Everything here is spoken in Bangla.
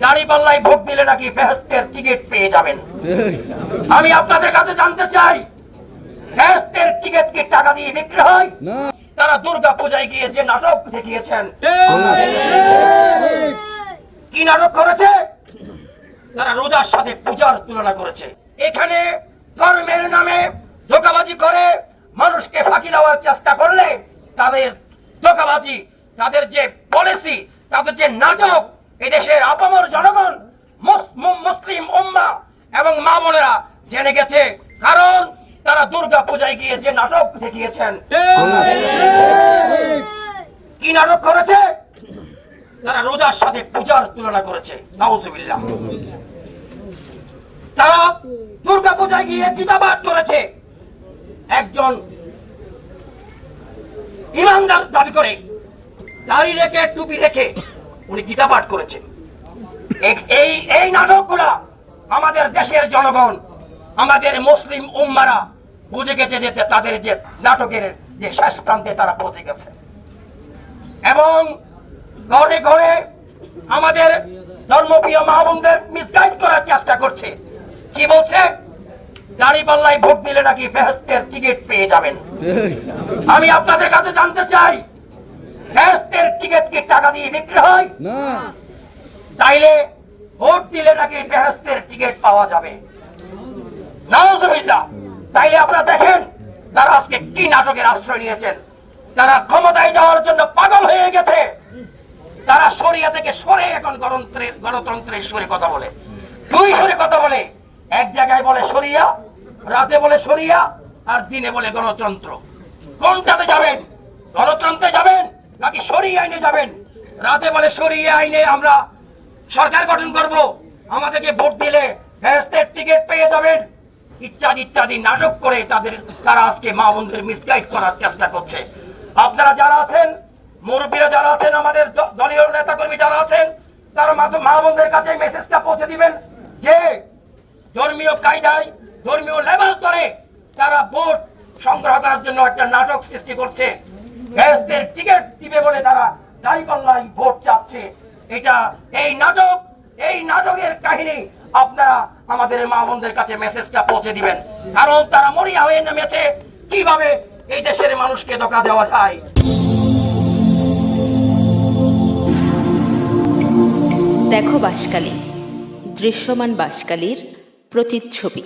দাড়ি পাল্লায় ভোট দিলে নাকি বেহেস্তের টিকিট পেয়ে যাবেন। আমি আপনাদের কাছে জানতে চাই বেহেস্তের টিকিট কি টাকা দিয়ে বিক্রি হয়? তারা দুর্গা পূজায় গিয়ে যে নাটক দেখিয়েছেন কি? নাটক করেছে? তারা রোজার সাথে পূজার তুলনা করেছে। এখানে ধর্মের নামে ধোকাবাজি করে মানুষকে ফাঁকি দেওয়ার চেষ্টা করলে তাদের ধোকাবাজি তাদের যে পলিসি তাদের যে নাটক এদেশের আপামর জনগণ মুসলিম উম্মা এবং মা বোনেরা জেনে গেছে, কারণ তারা দুর্গা পূজায় গিয়ে যে নাটক দেখিয়েছেন। কি নাটক করেছে? তারা রোজার সাথে পূজার তুলনা করেছে। তারা দুর্গা পূজায় গিয়ে গীতাবাদ করেছে। একজন ইমানদার দাবি করে, দাড়ি রেখে, টুপি রেখে উনি গীতা পাঠ করেছেন। এই- এই নাটকগুলা আমাদের দেশের জনগণ আমাদের মুসলিম উম্মারা বুঝে গেছে যে তাদের যে নাটকের যে শেষ প্রান্তে তারা পৌঁছে গেছে। এবং ঘরে ঘরে আমাদের ধর্মপ্রিয় মাহবুমদের মিসগাইড করার চেষ্টা করছে। কি বলছে? দাড়ি পাল্লায় ভোট দিলে নাকি বেহেস্তের টিকিট পেয়ে যাবেন। আমি আপনাদের কাছে জানতে চাই বেহেস্তের টিকিট কি টাকা দিয়ে বিক্রি হয়? না। তাইলে ভোট দিলে নাকি বেহেস্তের টিকিট পাওয়া যাবে। নাউজুবিল্লাহ তাইলে আপনারা দেখেন তারা আজকে কি নাটকের আশ্রয় নিয়েছেন। তারা ক্ষমতায় যাওয়ার জন্য পাগল হয়ে গেছে। তারা সরিয়া থেকে সরে এখন গণতন্ত্রের গণতন্ত্রের সুরে কথা বলে। দুই সুরে কথা বলে। এক জায়গায় বলে সরিয়া রাতে বলে সরিয়া আর দিনে বলে গণতন্ত্র। কোনটাতে যাবেন? গণতন্ত্রে যাবেন? নাকি সরিয়ে আইনে যাবেন? রাতে বলে সরিয়ে আইনে আমরা সরকার গঠন করব। আমাদেরকে ভোট দিলে ভেস্তের টিকিট পেয়ে যাবেন। ইত্যাদি ইত্যাদি নাটক করে তাদের, তারা আজকে মা বন্ধুদের মিসগাইড করার চেষ্টা করছে। আপনারা যারা আছেন, মুরব্বীরা যারা আছেন, আমাদের দলীয় নেতাকর্মী যারা আছেন, তারা মা বোনদের কাছে মেসেজটা পৌঁছে দিবেন যে, ধর্মীয় কায়দায়, ধর্মীয় লেবাস ধরে তারা ভোট সংগ্রহ করার জন্য একটা নাটক সৃষ্টি করছে। ভেস্তের টিকিট দিবে বলে তারা দাঁড়িপাল্লাই ভোট চাচ্ছে। এটা এই নাটক, এই নাটকের কাহিনী আপনারা আমাদের মা বোনদের কাছে মেসেজটা পৌঁছে দিবেন। কারণ তারা মরিয়া হয়ে নেমেছে। কীভাবে এই দেশের মানুষকে ধোকা দেওয়া যায়? দেখো বাসকালী, দৃশ্যমান বাসকালীর প্রতিচ্ছবি।